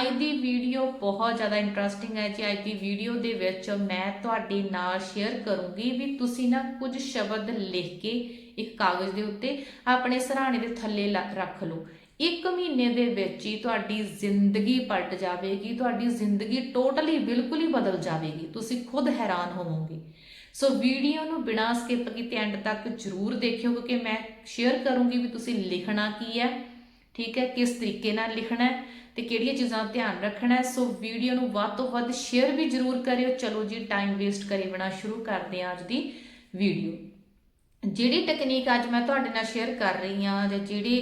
ਅੱਜ ਦੀ ਵੀਡੀਓ ਬਹੁਤ ਜ਼ਿਆਦਾ ਇੰਟਰਸਟਿੰਗ ਹੈ ਜੀ। ਅੱਜ ਦੀ ਵੀਡੀਓ ਦੇ ਵਿੱਚ ਮੈਂ ਤੁਹਾਡੇ ਨਾਲ ਸ਼ੇਅਰ ਕਰੂੰਗੀ ਵੀ ਤੁਸੀਂ ਨਾ ਕੁਝ ਸ਼ਬਦ ਲਿਖ ਕੇ ਇੱਕ ਕਾਗਜ਼ ਦੇ ਉੱਤੇ ਆਪਣੇ ਸਰਾਣੇ ਦੇ ਥੱਲੇ ਲ- ਰੱਖ ਲਓ। ਇੱਕ ਮਹੀਨੇ ਦੇ ਵਿੱਚ ਹੀ ਤੁਹਾਡੀ ਜ਼ਿੰਦਗੀ ਪਲਟ ਜਾਵੇਗੀ, ਤੁਹਾਡੀ ਜ਼ਿੰਦਗੀ ਟੋਟਲੀ ਬਿਲਕੁਲ ਹੀ ਬਦਲ ਜਾਵੇਗੀ। ਤੁਸੀਂ ਖੁਦ ਹੈਰਾਨ ਹੋਵੋਗੇ। ਸੋ ਵੀਡੀਓ ਨੂੰ ਬਿਨਾਂ ਸਕਿਪ ਕੀਤੇ ਐਂਡ ਤੱਕ ਜਰੂਰ ਦੇਖਿਓ, ਕਿਉਂਕਿ ਮੈਂ ਸ਼ੇਅਰ ਕਰੂੰਗੀ ਵੀ ਤੁਸੀਂ ਲਿਖਣਾ ਕੀ ਹੈ। ਠੀਕ ਹੈ, ਕਿਸ ਤਰੀਕੇ ਨਾਲ ਲਿਖਣਾ ਹੈ ਤੇ ਕਿਹੜੀਆਂ ਚੀਜ਼ਾਂ ਧਿਆਨ ਰੱਖਣਾ ਹੈ। ਸੋ ਵੀਡੀਓ ਨੂੰ ਵੱਧ ਤੋਂ ਵੱਧ ਸ਼ੇਅਰ ਵੀ ਜਰੂਰ ਕਰਿਓ। ਚਲੋ ਜੀ ਟਾਈਮ ਵੇਸਟ ਕਰੇ ਬਿਨਾ ਸ਼ੁਰੂ ਕਰਦੇ ਹਾਂ ਅੱਜ ਦੀ ਵੀਡੀਓ ਜਿਹੜੀ ਟੈਕਨੀਕ ਅੱਜ ਮੈਂ ਤੁਹਾਡੇ ਨਾਲ ਸ਼ੇਅਰ ਕਰ ਰਹੀ ਹਾਂ ਜਾਂ ਜਿਹੜੀ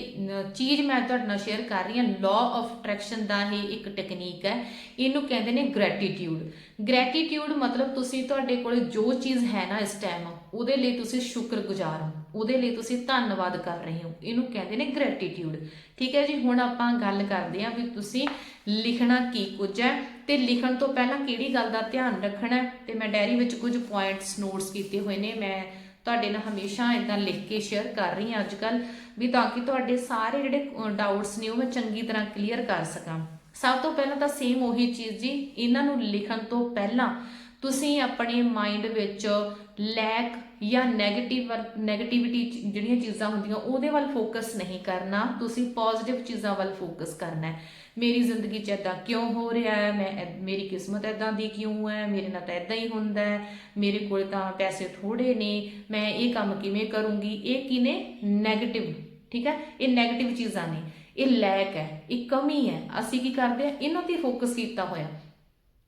ਚੀਜ਼ ਮੈਂ ਤੁਹਾਡੇ ਨਾਲ ਸ਼ੇਅਰ ਕਰ ਰਹੀ ਹਾਂ ਲਾਅ ਆਫ ਅਟਰੈਕਸ਼ਨ ਦਾ ਇਹ ਇੱਕ ਟੈਕਨੀਕ ਹੈ। ਇਹਨੂੰ ਕਹਿੰਦੇ ਨੇ ਗ੍ਰੈਟੀਟਿਊਡ ਗ੍ਰੈਟੀਟਿਊਡ ਮਤਲਬ ਤੁਸੀਂ ਤੁਹਾਡੇ ਕੋਲ ਜੋ ਚੀਜ਼ ਹੈ ਨਾ ਇਸ ਟਾਈਮ ਉਹਦੇ ਲਈ ਤੁਸੀਂ ਸ਼ੁਕਰਗੁਜ਼ਾਰ ਹੋ। ਉਹਦੇ ਲਈ ਤੁਸੀਂ ਧੰਨਵਾਦ ਕਰ ਰਹੇ ਹੋ। ਇਹਨੂੰ ਕਹਿੰਦੇ ਨੇ ਗ੍ਰੈਟੀਟਿਊਡ ਠੀਕ ਹੈ ਜੀ, ਹੁਣ ਆਪਾਂ ਗੱਲ ਕਰਦੇ ਹਾਂ ਵੀ ਤੁਸੀਂ ਲਿਖਣਾ ਕੀ ਕੁਝ ਹੈ ਤੇ ਲਿਖਣ ਤੋਂ ਪਹਿਲਾਂ ਕਿਹੜੀ ਗੱਲ ਦਾ ਧਿਆਨ ਰੱਖਣਾ ਹੈ? ਤੇ ਮੈਂ ਡਾਇਰੀ ਵਿੱਚ ਕੁਝ ਪੁਆਇੰਟਸ ਨੋਟਸ ਕੀਤੇ ਹੋਏ ਨੇ। ਮੈਂ ਤੁਹਾਡੇ ਨਾਲ ਹਮੇਸ਼ਾ ਇਦਾਂ ਲਿਖ ਕੇ ਸ਼ੇਅਰ ਕਰ ਰਹੀ ਹਾਂ ਅੱਜ ਕੱਲ ਵੀ ਤਾਂ ਕਿ ਤੁਹਾਡੇ ਸਾਰੇ ਜਿਹੜੇ ਡਾਊਟਸ ਨੇ ਉਹ ਮੈਂ ਚੰਗੀ ਤਰ੍ਹਾਂ ਕਲੀਅਰ ਕਰ ਸਕਾਂ। ਸਭ ਤੋਂ ਪਹਿਲਾਂ ਤਾਂ ਸੇਮ ਉਹੀ ਚੀਜ਼ ਜੀ, ਇਹਨਾਂ ਨੂੰ ਲਿਖਣ ਤੋਂ ਪਹਿਲਾਂ ਤੁਸੀਂ ਆਪਣੇ ਮਾਈਂਡ ਵਿੱਚ ਲੈਕ ਜਾਂ 네ਗੇਟਿਵ ਨੈਗੇਟਿਵਿਟੀ ਜਿਹੜੀਆਂ ਚੀਜ਼ਾਂ ਹੁੰਦੀਆਂ, ਉਹਦੇ ਵੱਲ ਫੋਕਸ ਨਹੀਂ ਕਰਨਾ। ਤੁਸੀਂ ਪੋਜ਼ਿਟਿਵ ਚੀਜ਼ਾਂ ਵੱਲ ਫੋਕਸ ਕਰਨਾ ਹੈ। ਮੇਰੀ ਜ਼ਿੰਦਗੀ 'ਚ ਇਦਾਂ ਕਿਉਂ ਹੋ ਰਿਹਾ ਹੈ? ਮੈਂ ਮੇਰੀ ਕਿਸਮਤ ਇਦਾਂ ਦੀ ਕਿਉਂ ਹੈ? ਮੇਰੇ ਨਾਲ ਤਾਂ ਇਦਾਂ ਹੀ ਹੁੰਦਾ ਹੈ। ਮੇਰੇ ਕੋਲ ਤਾਂ ਪੈਸੇ ਥੋੜੇ ਨੇ। ਮੈਂ ਇਹ ਕੰਮ ਕਿਵੇਂ ਕਰੂੰਗੀ? ਇਹ ਕਿਨੇ ਨੈਗੇਟਿਵ ਠੀਕ ਹੈ? ਇਹ ਨੈਗੇਟਿਵ ਚੀਜ਼ਾਂ ਨੇ। ਇਹ ਲੈਕ ਹੈ। ਇਹ ਕਮੀ ਹੈ। ਅਸੀਂ ਕੀ ਕਰਦੇ ਆ ਇਹਨਾਂ ਤੇ ਫੋਕਸ ਕੀਤਾ ਹੋਇਆ।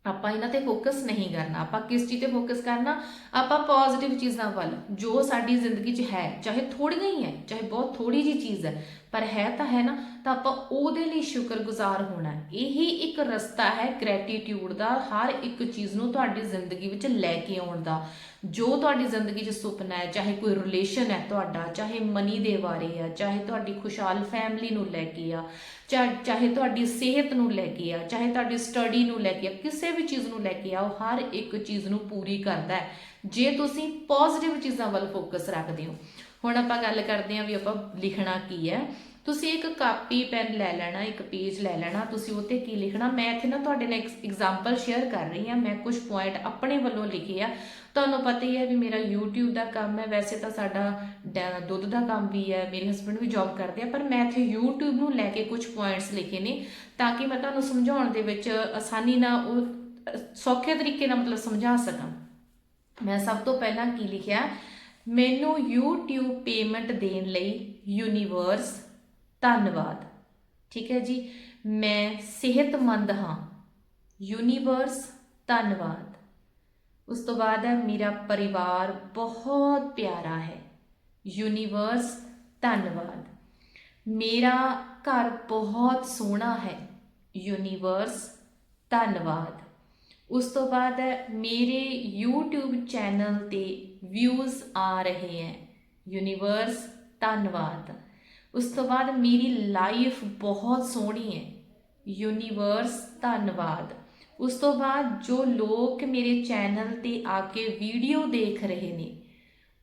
ਆਪਾਂ ਇਹਨਾਂ ਤੇ ਫੋਕਸ ਨਹੀਂ ਕਰਨਾ, ਆਪਾਂ ਕਿਸ ਚੀਜ਼ ਤੇ ਫੋਕਸ ਕਰਨਾ? ਆਪਾਂ ਪੋਜ਼ਿਟਿਵ ਚੀਜ਼ਾਂ ਵੱਲ, ਜੋ ਸਾਡੀ ਜ਼ਿੰਦਗੀ 'ਚ ਹੈ, ਚਾਹੇ ਥੋੜੀਆਂ ਹੀ ਹੈ, ਚਾਹੇ ਬਹੁਤ ਥੋੜੀ ਜੀ ਚੀਜ਼ ਹੈ ਪਰ ਹੈ ਤਾਂ ਹੈ ਨਾ, ਤਾਂ ਆਪਾਂ ਉਹਦੇ ਲਈ ਸ਼ੁਕਰਗੁਜ਼ਾਰ ਹੋਣਾ ਇਹੀ ਇੱਕ ਰਸਤਾ ਹੈ ਗ੍ਰੈਟੀਟਿਊਡ ਦਾ, ਹਰ ਇੱਕ ਚੀਜ਼ ਨੂੰ ਤੁਹਾਡੀ ਜ਼ਿੰਦਗੀ ਵਿੱਚ ਲੈ ਕੇ ਆਉਣ ਦਾ। ਜੋ ਤੁਹਾਡੀ ਜ਼ਿੰਦਗੀ 'ਚ ਸੁਪਨਾ ਹੈ, ਚਾਹੇ ਕੋਈ ਰਿਲੇਸ਼ਨ ਹੈ ਤੁਹਾਡਾ, ਚਾਹੇ ਮਨੀ ਦੇ ਬਾਰੇ ਆ, ਚਾਹੇ ਤੁਹਾਡੀ ਖੁਸ਼ਹਾਲ ਫੈਮਿਲੀ ਨੂੰ ਲੈ ਕੇ ਆ ਚਾ- ਚਾਹੇ ਤੁਹਾਡੀ ਸਿਹਤ ਨੂੰ ਲੈ ਕੇ ਆ, ਚਾਹੇ ਤੁਹਾਡੀ ਸਟੱਡੀ ਨੂੰ ਲੈ ਕੇ ਆ, ਕਿਸੇ ਵੀ ਚੀਜ਼ ਨੂੰ ਲੈ ਕੇ ਆਓ ਹਰ ਇੱਕ ਚੀਜ਼ ਨੂੰ ਪੂਰੀ ਕਰਦਾ ਹੈ। ਜੇ ਤੁਸੀਂ ਪੋਜ਼ਿਟਿਵ ਚੀਜ਼ਾਂ ਵੱਲ ਫੋਕਸ ਰੱਖਦੇ ਹੋ ਹੁਣ ਆਪਾਂ ਗੱਲ ਕਰਦੇ ਹਾਂ ਵੀ ਆਪਾਂ ਲਿਖਣਾ ਕੀ ਹੈ। ਤੁਸੀਂ ਇੱਕ ਕਾਪੀ, ਪੈਨ ਲੈ ਲੈਣਾ, ਇੱਕ ਪੇਜ ਲੈ ਲੈਣਾ, ਤੁਸੀਂ ਉੱਤੇ ਕੀ ਲਿਖਣਾ? ਮੈਂ ਇੱਥੇ ਨਾ ਤੁਹਾਡੇ ਨਾਲ ਇੱਕ ਐਗਜ਼ਾਮਪਲ ਸ਼ੇਅਰ ਕਰ ਰਹੀ ਹਾਂ। ਮੈਂ ਕੁਝ ਪੁਆਇੰਟ ਆਪਣੇ ਵੱਲੋਂ ਲਿਖੇ ਆ। ਤੁਹਾਨੂੰ ਪਤਾ ਹੀ ਹੈ ਵੀ ਮੇਰਾ YouTube ਦਾ ਕੰਮ ਹੈ। ਵੈਸੇ ਤਾਂ ਸਾਡਾ ਡ- ਦੁੱਧ ਦਾ ਕੰਮ ਵੀ ਹੈ। ਮੇਰੇ ਹਸਬੰਡ ਵੀ ਜੌਬ ਕਰਦੇ ਆ। ਪਰ ਮੈਂ ਇੱਥੇ YouTube ਨੂੰ ਲੈ ਕੇ ਕੁਝ ਪੁਆਇੰਟਸ ਲਿਖੇ ਨੇ ਤਾਂ ਕਿ ਮੈਂ ਤੁਹਾਨੂੰ ਸਮਝਾਉਣ ਦੇ ਵਿੱਚ ਆਸਾਨੀ ਨਾਲ ਉਹ ਸੌਖੇ ਤਰੀਕੇ ਨਾਲ ਮਤਲਬ ਸਮਝਾ ਸਕਾਂ। ਮੈਂ ਸਭ ਤੋਂ ਪਹਿਲਾਂ ਕੀ ਲਿਖਿਆ? ਮੈਨੂੰ YouTube ਪੇਮੈਂਟ ਦੇਣ ਲਈ ਯੂਨੀਵਰਸ ਧੰਨਵਾਦ। ਠੀਕ ਹੈ ਜੀ? ਮੈਂ ਸਿਹਤਮੰਦ ਹਾਂ। ਯੂਨੀਵਰਸ ਧੰਨਵਾਦ। ਉਸ ਤੋਂ ਬਾਅਦ ਹੈ, ਮੇਰਾ ਪਰਿਵਾਰ ਬਹੁਤ ਪਿਆਰਾ ਹੈ। ਯੂਨੀਵਰਸ ਧੰਨਵਾਦ। ਮੇਰਾ ਘਰ ਬਹੁਤ ਸੋਹਣਾ ਹੈ। ਯੂਨੀਵਰਸ ਧੰਨਵਾਦ। ਉਸ ਤੋਂ ਬਾਅਦ ਹੈ, ਮੇਰੇ YouTube ਚੈਨਲ ਤੇ ਵਿਊਜ਼ ਆ ਰਹੇ ਹੈ। ਯੂਨੀਵਰਸ ਧੰਨਵਾਦ। ਉਸ ਤੋਂ ਬਾਅਦ ਮੇਰੀ ਲਾਈਫ ਬਹੁਤ ਸੋਹਣੀ ਹੈ। ਯੂਨੀਵਰਸ ਧੰਨਵਾਦ। ਉਸ ਤੋਂ ਬਾਅਦ ਜੋ ਲੋਕ ਮੇਰੇ ਚੈਨਲ ਤੇ ਆ ਕੇ ਵੀਡੀਓ ਦੇਖ ਰਹੇ ਨੇ,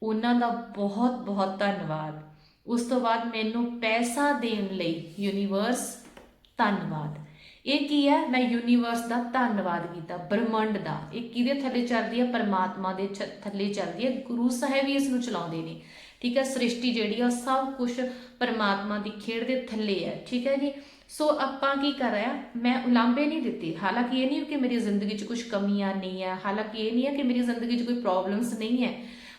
ਉਹਨਾਂ ਦਾ ਬਹੁਤ ਬਹੁਤ ਧੰਨਵਾਦ। ਉਸ ਤੋਂ ਬਾਅਦ ਮੈਨੂੰ ਪੈਸਾ ਦੇਣ ਲਈ ਯੂਨੀਵਰਸ ਧੰਨਵਾਦ। ਇਹ ਕੀ ਹੈ? ਮੈਂ ਯੂਨੀਵਰਸ ਦਾ ਧੰਨਵਾਦ ਕੀਤਾ, ਬ੍ਰਹਮੰਡ ਦਾ। ਇਹ ਕਿਹਦੇ ਥੱਲੇ ਚੱਲਦੀ ਹੈ? ਪਰਮਾਤਮਾ ਦੇ ਛ- ਥੱਲੇ ਚੱਲਦੀ ਹੈ। ਗੁਰੂ ਸਾਹਿਬ ਹੀ ਇਸ ਨੂੰ ਚਲਾਉਂਦੇ ਨੇ। ਠੀਕ ਹੈ? ਸ੍ਰਿਸ਼ਟੀ ਜਿਹੜੀ ਆ, ਉਹ ਸਭ ਕੁਝ ਪਰਮਾਤਮਾ ਦੀ ਖੇਡ ਦੇ ਥੱਲੇ ਹੈ। ਠੀਕ ਹੈ ਜੀ? ਸੋ ਆਪਾਂ ਕੀ ਕਰ ਰਿਹਾ ਮੈਂ ਉਲਾਂਭੇ ਨਹੀਂ ਦਿੱਤੇ। ਹਾਲਾਂਕਿ ਇਹ ਨਹੀਂ ਕਿ ਮੇਰੀ ਜ਼ਿੰਦਗੀ 'ਚ ਕੁਝ ਕਮੀਆਂ ਨਹੀਂ ਹੈ। ਹਾਲਾਂਕਿ ਇਹ ਨਹੀਂ ਹੈ ਕਿ ਮੇਰੀ ਜ਼ਿੰਦਗੀ 'ਚ ਕੋਈ ਪ੍ਰੋਬਲਮਸ ਨਹੀਂ ਹੈ।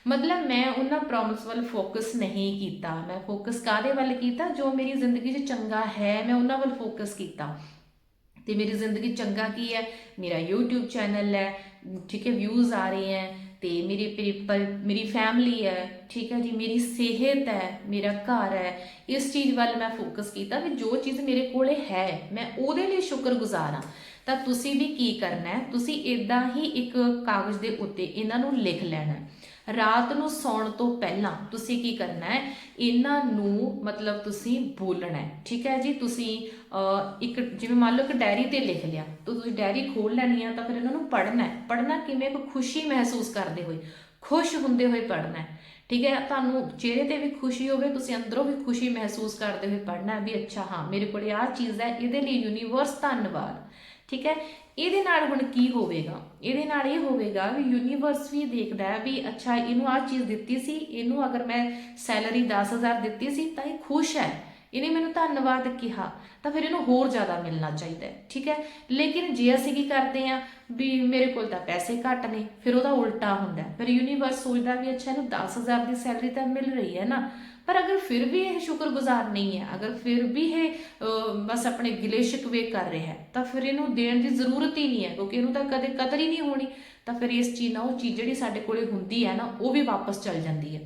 ਮਤਲਬ ਮੈਂ ਉਹਨਾਂ ਪ੍ਰੋਬਲਮਸ ਵੱਲ ਫੋਕਸ ਨਹੀਂ ਕੀਤਾ। ਮੈਂ ਫੋਕਸ ਕਾਦੇ ਵੱਲ ਕੀਤਾ? ਜੋ ਮੇਰੀ ਜ਼ਿੰਦਗੀ 'ਚ ਚੰਗਾ ਹੈ, ਮੈਂ ਉਹਨਾਂ ਵੱਲ ਫੋਕਸ ਕੀਤਾ। ਤੇ ਮੇਰੀ ਜ਼ਿੰਦਗੀ ਚੰਗਾ ਕੀ ਹੈ? ਮੇਰਾ YouTube ਚੈਨਲ ਹੈ, ਠੀਕ ਹੈ ਵਿਊਜ਼ ਆ ਰਹੇ ਹੈ ਤੇ ਮੇਰੀ ਪਰੀ- ਪਰ- ਮੇਰੀ ਫੈਮਿਲੀ ਹੈ, ਠੀਕ ਹੈ ਜੀ, ਮੇਰੀ ਸਿਹਤ ਹੈ, ਮੇਰਾ ਘਰ ਹੈ। ਇਸ ਚੀਜ਼ ਵੱਲ ਮੈਂ ਫੋਕਸ ਕੀਤਾ ਵੀ ਜੋ ਚੀਜ਼ ਮੇਰੇ ਕੋਲੇ ਹੈ, ਮੈਂ ਉਹਦੇ ਲਈ ਸ਼ੁਕਰਗੁਜ਼ਾਰ ਹਾਂ। ਤਾਂ ਤੁਸੀਂ ਵੀ ਕੀ ਕਰਨਾ ਹੈ? ਤੁਸੀਂ ਇਦਾਂ ਹੀ ਇੱਕ ਕਾਗਜ਼ ਦੇ ਉੱਤੇ ਇਹਨਾਂ ਨੂੰ ਲਿਖ ਲੈਣਾ ਹੈ। ਰਾਤ ਨੂੰ ਸੌਣ ਤੋਂ ਪਹਿਲਾਂ ਤੁਸੀਂ ਕੀ ਕਰਨਾ ਹੈ? ਇਹਨਾਂ ਨੂੰ ਮਤਲਬ ਤੁਸੀਂ ਬੋਲਣਾ ਹੈ, ਠੀਕ ਹੈ ਜੀ? ਤੁਸੀਂ ਇੱਕ ਜਿਵੇਂ ਮੰਨ ਲਓ ਕਿ ਡਾਇਰੀ ਤੇ ਲਿਖ ਲਿਆ, ਤਾਂ ਤੁਸੀਂ ਡਾਇਰੀ ਖੋਲ ਲੈਣੀ ਆ, ਤਾਂ ਫਿਰ ਇਹਨਾਂ ਨੂੰ ਪੜ੍ਹਨਾ ਹੈ। ਪੜ੍ਹਨਾ ਕਿਵੇਂ? ਕੋਈ ਖੁਸ਼ੀ ਮਹਿਸੂਸ ਕਰਦੇ ਹੋਏ, ਖੁਸ਼ ਹੁੰਦੇ ਹੋਏ ਪੜ੍ਹਨਾ ਹੈ, ਠੀਕ ਹੈ? ਤੁਹਾਨੂੰ ਚਿਹਰੇ ਤੇ ਵੀ ਖੁਸ਼ੀ ਹੋਵੇ, ਤੁਸੀਂ ਅੰਦਰੋਂ ਵੀ ਖੁਸ਼ੀ ਮਹਿਸੂਸ ਕਰਦੇ ਹੋਏ ਪੜ੍ਹਨਾ ਵੀ ਅੱਛਾ, ਹਾਂ, ਮੇਰੇ ਕੋਲ ਆਹ ਚੀਜ਼ ਹੈ, ਇਹਦੇ ਲਈ ਯੂਨੀਵਰਸ ਧੰਨਵਾਦ, ਠੀਕ ਹੈ? ਇਹਦੇ ਨਾਲ ਹੁਣ ਕੀ ਹੋਵੇਗਾ? ਇਹਦੇ ਨਾਲ ਇਹ ਹੋਵੇਗਾ ਵੀ ਯੂਨੀਵਰਸ ਵੀ ਦੇਖਦਾ ਹੈ ਵੀ ਅੱਛਾ, ਇਹਨੂੰ ਆਹ ਚੀਜ਼ ਦਿੱਤੀ ਸੀ, ਇਹਨੂੰ ਅਗਰ ਮੈਂ ਸੈਲਰੀ 10000 ਦਿੱਤੀ ਸੀ ਤਾਂ ਇਹ ਖੁਸ਼ ਹੈ। ਇਹਨੇ ਮੈਨੂੰ ਧੰਨਵਾਦ ਕਿਹਾ, ਤਾਂ ਫਿਰ ਇਹਨੂੰ ਹੋਰ ਜ਼ਿਆਦਾ ਮਿਲਣਾ ਚਾਹੀਦਾ ਹੈ, ਠੀਕ ਹੈ? ਲੇਕਿਨ ਜੇ ਅਸੀਂ ਕੀ ਕਰਦੇ ਆ ਵੀ ਮੇਰੇ ਕੋਲ ਤਾਂ ਪੈਸੇ ਘੱਟ ਨੇ, ਫਿਰ ਉਹਦਾ ਉਲਟਾ ਹੁੰਦਾ ਫਿਰ ਯੂਨੀਵਰਸ ਸੋਚਦਾ ਵੀ ਅੱਛਾ, ਇਹਨੂੰ 10000 ਦੀ ਸੈਲਰੀ ਤਾਂ ਮਿਲ ਰਹੀ ਹੈ ਨਾ। ਪਰ ਅਗਰ ਫਿਰ ਵੀ ਇਹ ਸ਼ੁਕਰਗੁਜ਼ਾਰ ਨਹੀਂ ਹੈ, ਅਗਰ ਫਿਰ ਵੀ ਇਹ ਬਸ ਆਪਣੇ ਗਿਲੇ ਸ਼ਿਕਵੇ ਕਰ ਰਿਹਾ ਹੈ, ਤਾਂ ਫਿਰ ਇਹਨੂੰ ਦੇਣ ਦੀ ਜ਼ਰੂਰਤ ਹੀ ਨਹੀਂ ਹੈ, ਕਿਉਂਕਿ ਇਹਨੂੰ ਤਾਂ ਕਦੇ ਕਦਰ ਹੀ ਨਹੀਂ ਹੋਣੀ। ਤਾਂ ਫਿਰ ਇਸ ਚੀਜ਼ ਨਾਲ ਉਹ ਚੀਜ਼ ਜਿਹੜੀ ਸਾਡੇ ਕੋਲੇ ਹੁੰਦੀ ਹੈ ਨਾ, ਉਹ ਵੀ ਵਾਪਸ ਚਲ ਜਾਂਦੀ ਹੈ।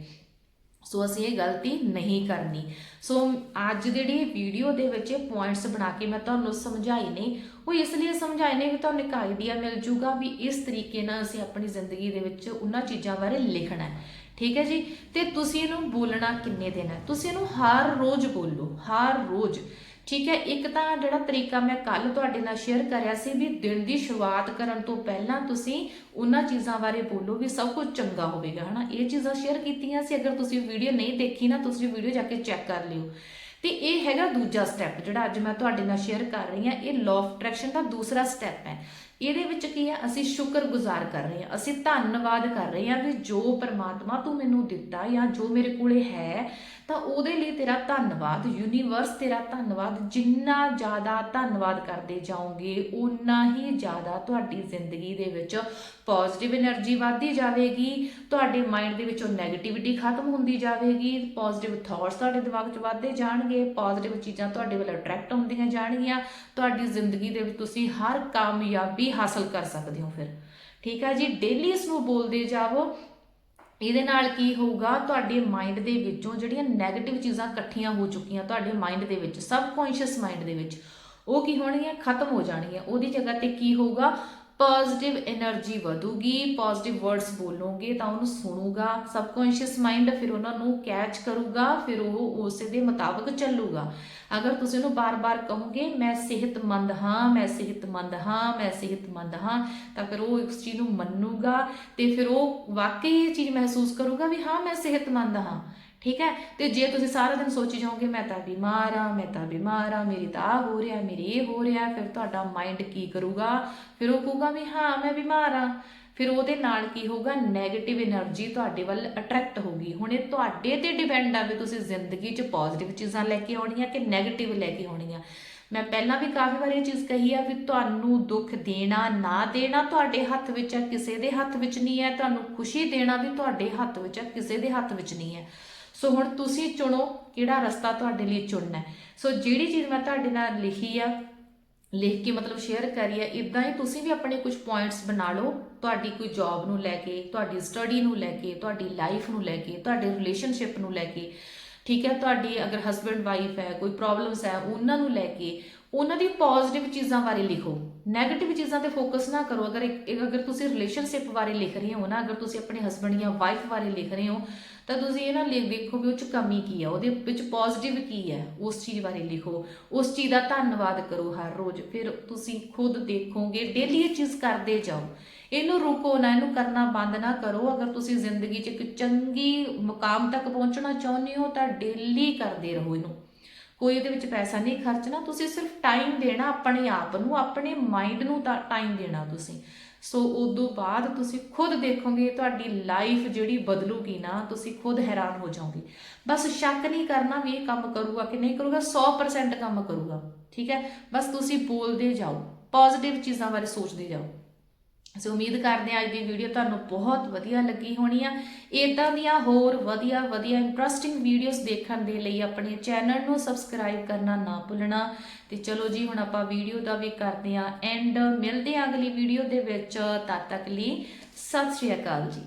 ਸੋ ਅਸੀਂ ਇਹ ਗਲਤੀ ਨਹੀਂ ਕਰਨੀ। ਸੋ ਅੱਜ ਜਿਹੜੀ ਵੀਡੀਓ ਦੇ ਵਿੱਚ ਇਹ ਪੁਆਇੰਟਸ ਬਣਾ ਕੇ ਮੈਂ ਤੁਹਾਨੂੰ ਸਮਝਾਈ ਨੇ, ਉਹ ਇਸ ਲਈ ਸਮਝਾਏ ਨੇ ਵੀ ਤੁਹਾਨੂੰ ਇੱਕ ਆਈਡੀਆ ਮਿਲ ਜੂਗਾ ਵੀ ਇਸ ਤਰੀਕੇ ਨਾਲ ਅਸੀਂ ਆਪਣੀ ਜ਼ਿੰਦਗੀ ਦੇ ਵਿੱਚ ਉਹਨਾਂ ਚੀਜ਼ਾਂ ਬਾਰੇ ਲਿਖਣਾ ਹੈ। ਠੀਕ ਹੈ ਜੀ? ਤੇ ਤੁਸੀਂ ਇਹਨੂੰ ਬੋਲਣਾ ਕਿੰਨੇ ਦਿਨ ਹੈ? ਤੁਸੀਂ ਇਹਨੂੰ ਹਰ ਰੋਜ਼ ਬੋਲੋ, ਹਰ ਰੋਜ਼। ਠੀਕ ਹੈ, ਇੱਕ ਤਾਂ ਜਿਹੜਾ ਤਰੀਕਾ ਮੈਂ ਕੱਲ ਤੁਹਾਡੇ ਨਾਲ ਸ਼ੇਅਰ ਕਰਿਆ ਸੀ ਵੀ ਦਿਨ ਦੀ ਸ਼ੁਰੂਆਤ ਕਰਨ ਤੋਂ ਪਹਿਲਾਂ ਤੁਸੀਂ ਉਹਨਾਂ ਚੀਜ਼ਾਂ ਬਾਰੇ ਬੋਲੋ ਵੀ ਸਭ ਕੁਝ ਚੰਗਾ ਹੋਵੇਗਾ, ਹਨਾ? ਇਹ ਚੀਜ਼ਾਂ ਸ਼ੇਅਰ ਕੀਤੀਆਂ ਸੀ, ਅਗਰ ਤੁਸੀਂ ਵੀਡੀਓ ਨਹੀਂ ਦੇਖੀ ਨਾ, ਤੁਸੀਂ ਵੀਡੀਓ ਜਾ ਕੇ ਚੈੱਕ ਕਰ ਲਿਓ। ਤੇ ਇਹ ਹੈਗਾ ਦੂਜਾ ਸਟੈਪ ਜਿਹੜਾ ਅੱਜ ਮੈਂ ਤੁਹਾਡੇ ਨਾਲ ਸ਼ੇਅਰ ਕਰ ਰਹੀ ਹਾਂ, ਇਹ ਲਾਅ ਆਫ ਅਟਰੈਕਸ਼ਨ ਦਾ ਦੂਸਰਾ ਸਟੈਪ ਹੈ। ਇਹਦੇ ਵਿੱਚ ਕੀ ਹੈ, ਅਸੀਂ ਸ਼ੁਕਰਗੁਜ਼ਾਰ ਕਰ ਰਹੇ ਹਾਂ, ਅਸੀਂ ਧੰਨਵਾਦ ਕਰ ਰਹੇ ਹਾਂ ਵੀ ਜੋ ਪਰਮਾਤਮਾ ਤੂੰ ਮੈਨੂੰ ਦਿੱਤਾ ਜਾਂ ਜੋ ਮੇਰੇ ਕੋਲੇ ਹੈ, ਤਾਂ ਉਹਦੇ ਲਈ ਤੇਰਾ ਧੰਨਵਾਦ ਯੂਨੀਵਰਸ ਤੇਰਾ ਧੰਨਵਾਦ, ਜਿੰਨਾ ਜ਼ਿਆਦਾ ਧੰਨਵਾਦ ਕਰਦੇ ਜਾਓਗੇ ਉਨਾ ਹੀ ਜ਼ਿਆਦਾ ਤੁਹਾਡੀ ਜ਼ਿੰਦਗੀ ਦੇ ਵਿੱਚ ਪੋਜ਼ਿਟਿਵ એનર્ਜੀ ਵਧਦੀ ਜਾਵੇਗੀ, ਤੁਹਾਡੇ ਮਾਈਂਡ ਦੇ ਵਿੱਚੋਂ ਨੈਗੇਟਿਵਿਟੀ ਖਤਮ ਹੁੰਦੀ ਜਾਵੇਗੀ ਪੋਜ਼ਿਟਿਵ ਥਾਟਸ ਤੁਹਾਡੇ ਦਿਮਾਗ 'ਚ ਵਧਦੇ ਜਾਣਗੇ ਪੋਜ਼ਿਟਿਵ ਚੀਜ਼ਾਂ ਤੁਹਾਡੇ ਵੱਲ ਅਟਰੈਕਟ ਹੁੰਦੀਆਂ ਜਾਣਗੀਆਂ, ਤੁਹਾਡੀ ਜ਼ਿੰਦਗੀ ਦੇ ਵਿੱਚ ਤੁਸੀਂ ਹਰ ਕਾਮਯਾਬੀ ਹਾਸਲ ਕਰ ਸਕਦੇ ਹੋ ਫਿਰ। ਠੀਕ ਹੈ ਜੀ? ਡੇਲੀ ਇਸ ਨੂੰ ਬੋਲਦੇ ਜਾਵੋ। ਇਹਦੇ ਨਾਲ ਕੀ ਹੋਊਗਾ? ਤੁਹਾਡੇ ਮਾਈਂਡ ਦੇ ਵਿੱਚੋਂ ਜਿਹੜੀਆਂ ਨੈਗੇਟਿਵ ਚੀਜ਼ਾਂ ਇਕੱਠੀਆਂ ਹੋ ਚੁੱਕੀਆਂ ਤੁਹਾਡੇ ਮਾਈਂਡ ਦੇ ਵਿੱਚ ਸਬਕੌਂਸ਼ੀਅਸ ਮਾਈਂਡ ਦੇ ਵਿੱਚ, ਉਹ ਕੀ ਹੋਣਗੀਆਂ? ਖਤਮ ਹੋ ਜਾਣਗੀਆਂ। ਉਹਦੀ ਜਗ੍ਹਾ ਤੇ ਕੀ ਹੋਊਗਾ? ਪੋਜ਼ਿਟਿਵ એનર્ਜੀ ਵਧੂਗੀ ਪੋਜ਼ਿਟਿਵ ਵਰਡਸ ਬੋਲੋਗੇ ਤਾਂ ਉਹਨੂੰ ਸੁਣੂਗਾ ਸਬਕੌਂਸ਼ੀਅਸ ਮਾਈਂਡ ਫਿਰ ਉਹਨਾਂ ਨੂੰ ਕੈਚ ਕਰੂਗਾ, ਫਿਰ ਉਹ ਉਸੇ ਦੇ ਮੁਤਾਬਕ ਚੱਲੂਗਾ। ਅਗਰ ਤੁਸੀਂ ਉਹਨੂੰ ਬਾਰ-ਬਾਰ ਕਹੋਗੇ, ਮੈਂ ਸਿਹਤਮੰਦ ਹਾਂ, ਮੈਂ ਸਿਹਤਮੰਦ ਹਾਂ, ਮੈਂ ਸਿਹਤਮੰਦ ਹਾਂ, ਤਾਂ ਫਿਰ ਉਹ ਇਸ ਚੀਜ਼ ਨੂੰ ਮੰਨੂਗਾ ਤੇ ਫਿਰ ਉਹ ਵਾਕਈ ਇਹ ਚੀਜ਼ ਮਹਿਸੂਸ ਕਰੂਗਾ ਵੀ ਹਾਂ, ਮੈਂ ਸਿਹਤਮੰਦ ਹਾਂ। ਠੀਕ ਹੈ? ਤੇ ਜੇ ਤੁਸੀਂ ਸਾਰਾ ਦਿਨ ਸੋਚੀ ਜਾਓਗੇ, ਮੈਂ ਤਾਂ ਬਿਮਾਰ ਆ ਮੈਂ ਤਾਂ ਬਿਮਾਰ ਆ ਮੇਰੀ ਤਾਂ ਆ ਹੋ ਰਿਹਾ, ਮੇਰੀ ਇਹ ਹੋ ਰਿਹਾ, ਫਿਰ ਤੁਹਾਡਾ ਮਾਈਂਡ ਕੀ ਕਰੂਗਾ? ਫਿਰ ਉਹ ਕਹੂਗਾ ਵੀ ਹਾਂ, ਮੈਂ ਬਿਮਾਰ ਆ ਫਿਰ ਉਹਦੇ ਨਾਲ ਕੀ ਹੋਊਗਾ? 네ਗੇਟਿਵ એનર્ਜੀ ਤੁਹਾਡੇ ਵੱਲ ਅਟਰੈਕਟ ਹੋਗੀ ਹੁਣ ਇਹ ਤੁਹਾਡੇ ਤੇ ਡਿਪੈਂਡ ਆ ਵੀ ਤੁਸੀਂ ਜ਼ਿੰਦਗੀ 'ਚ ਪੋਜ਼ਿਟਿਵ ਚੀਜ਼ਾਂ ਲੈ ਕੇ ਆਉਣੀਆਂ ਕਿ 네ਗੇਟਿਵ ਲੈ ਕੇ ਆਉਣੀਆਂ। ਮੈਂ ਪਹਿਲਾਂ ਵੀ ਕਾਫੀ ਵਾਰ ਇਹ ਚੀਜ਼ ਕਹੀ ਆ ਵੀ ਤੁਹਾਨੂੰ ਦੁੱਖ ਦੇਣਾ, ਨਾ ਦੇਣਾ ਤੁਹਾਡੇ ਹੱਥ ਵਿੱਚ ਆ, ਕਿਸੇ ਦੇ ਹੱਥ ਵਿੱਚ ਨਹੀਂ ਹੈ। ਤੁਹਾਨੂੰ ਖੁਸ਼ੀ ਦੇਣਾ ਵੀ ਤੁਹਾਡੇ ਹੱਥ ਵਿੱਚ ਆ, ਕਿਸੇ ਦੇ ਹੱਥ ਵਿੱਚ ਨਹੀਂ ਹੈ। ਸੋ ਹੁਣ ਤੁਸੀਂ ਚੁਣੋ ਕਿਹੜਾ ਰਸਤਾ ਤੁਹਾਡੇ ਲਈ ਚੁਣਨਾ ਹੈ। ਸੋ ਜਿਹੜੀ ਚੀਜ਼ ਮੈਂ ਤੁਹਾਡੇ ਨਾਲ ਲਿਖੀ ਆ, ਲਿਖ ਕੇ ਮਤਲਬ ਸ਼ੇਅਰ ਕਰੀ ਹੈ ਇਦਾਂ ਹੀ ਤੁਸੀਂ ਵੀ ਆਪਣੇ ਕੁਝ ਪੁਆਇੰਟਸ ਬਣਾ ਲਓ। ਤੁਹਾਡੀ ਕੋਈ ਜੌਬ ਨੂੰ ਲੈ ਕੇ, ਤੁਹਾਡੀ ਸਟੱਡੀ ਨੂੰ ਲੈ ਕੇ, ਤੁਹਾਡੀ ਲਾਈਫ ਨੂੰ ਲੈ ਕੇ, ਤੁਹਾਡੇ ਰਿਲੇਸ਼ਨਸ਼ਿਪ ਨੂੰ ਲੈ ਕੇ, ਠੀਕ ਹੈ, ਤੁਹਾਡੀ ਅਗਰ ਹਸਬੰਡ ਵਾਈਫ ਹੈ, ਕੋਈ ਪ੍ਰੋਬਲਮਸ ਹੈ, ਉਹਨਾਂ ਨੂੰ ਲੈ ਕੇ, ਉਹਨਾਂ ਦੀ ਪੋਜ਼ਿਟਿਵ ਚੀਜ਼ਾਂ ਬਾਰੇ ਲਿਖੋ। 네ਗੇਟਿਵ ਚੀਜ਼ਾਂ ਤੇ ਫੋਕਸ ਨਾ ਕਰੋ। ਅਗਰ ਅਗਰ ਤੁਸੀਂ ਰਿਲੇਸ਼ਨਸ਼ਿਪ ਬਾਰੇ ਲਿਖ ਰਹੇ ਹੋ ਨਾ, ਅਗਰ ਤੁਸੀਂ ਆਪਣੇ ਹਸਬੰਡ ਜਾਂ ਵਾਈਫ ਬਾਰੇ ਲਿਖ ਰਹੇ ਹੋ ਤਾਂ ਤੁਸੀਂ ਇਹ ਨਾ ਲਿਖ ਦੇਖੋ ਵੀ ਉਹ ਚ ਕਮੀ ਕੀ ਹੈ ਉਹਦੇ ਵਿੱਚ ਪੋਜ਼ਿਟਿਵ ਕੀ ਹੈ ਉਸ ਚੀਜ਼ ਬਾਰੇ ਲਿਖੋ। ਉਸ ਚੀਜ਼ ਦਾ ਧੰਨਵਾਦ ਕਰੋ ਹਰ ਰੋਜ਼, ਫਿਰ ਤੁਸੀਂ ਖੁਦ ਦੇਖੋਗੇ ਡੇਲੀ ਇਹ ਚੀਜ਼ ਕਰਦੇ ਜਾਓ। ਇਹਨੂੰ ਰੁਕੋ ਨਾ, ਇਹਨੂੰ ਕਰਨਾ ਬੰਦ ਨਾ ਕਰੋ। ਅਗਰ ਤੁਸੀਂ ਜ਼ਿੰਦਗੀ 'ਚ ਇੱਕ ਚੰਗੀ ਮੁਕਾਮ ਤੱਕ ਪਹੁੰਚਣਾ ਚਾਹੁੰਦੇ ਹੋ, ਤਾਂ ਡੇਲੀ ਕਰਦੇ ਰਹੋ ਇਹਨੂੰ। ਕੋਈ ਇਹਦੇ ਵਿੱਚ ਪੈਸਾ ਨਹੀਂ ਖਰਚਣਾ, ਤੁਸੀਂ ਸਿਰਫ ਟਾਈਮ ਦੇਣਾ ਆਪਣੇ ਆਪ ਨੂੰ, ਆਪਣੇ ਮਾਈਂਡ ਨੂੰ ਤਾਂ ਟਾਈਮ ਦੇਣਾ ਤੁਸੀਂ। ਸੋ ਉਦੋਂ ਬਾਅਦ ਤੁਸੀਂ ਖੁਦ ਦੇਖੋਗੇ ਤੁਹਾਡੀ ਲਾਈਫ ਜਿਹੜੀ ਬਦਲੂਗੀ ਨਾ, ਤੁਸੀਂ ਖੁਦ ਹੈਰਾਨ ਹੋ ਜਾਓਗੇ। ਬਸ ਸ਼ੱਕ ਨਹੀਂ ਕਰਨਾ ਵੀ ਇਹ ਕੰਮ ਕਰੂਗਾ ਕਿ ਨਹੀਂ ਕਰੂਗਾ 100% ਕੰਮ ਕਰੂਗਾ, ਠੀਕ ਹੈ? ਬਸ ਤੁਸੀਂ ਬੋਲਦੇ ਜਾਓ ਪੋਜ਼ਿਟਿਵ ਚੀਜ਼ਾਂ ਬਾਰੇ ਸੋਚਦੇ ਜਾਓ। ਸੋ ਉਮੀਦ ਕਰਦੇ ਹਾਂ ਅੱਜ ਦੀ ਵੀਡੀਓ ਤੁਹਾਨੂੰ ਬਹੁਤ ਵਧੀਆ ਲੱਗੀ ਹੋਣੀ ਆ। ਇਦਾਂ ਦੀਆਂ ਹੋਰ ਵਧੀਆ ਵਧੀਆ ਇੰਟਰਸਟਿੰਗ ਵੀਡੀਓਜ਼ ਦੇਖਣ ਦੇ ਲਈ ਆਪਣੇ ਚੈਨਲ ਨੂੰ ਸਬਸਕ੍ਰਾਈਬ ਕਰਨਾ ਨਾ ਭੁੱਲਣਾ। ਤੇ ਚਲੋ ਜੀ, ਹੁਣ ਆਪਾਂ ਵੀਡੀਓ ਦਾ ਵੀ ਕਰਦੇ ਹਾਂ ਐਂਡ ਮਿਲਦੇ ਹਾਂ ਅਗਲੀ ਵੀਡੀਓ ਦੇ ਵਿੱਚ। ਤਦ ਤੱਕ ਲਈ ਸਤਿ ਸ਼੍ਰੀ ਅਕਾਲ ਜੀ।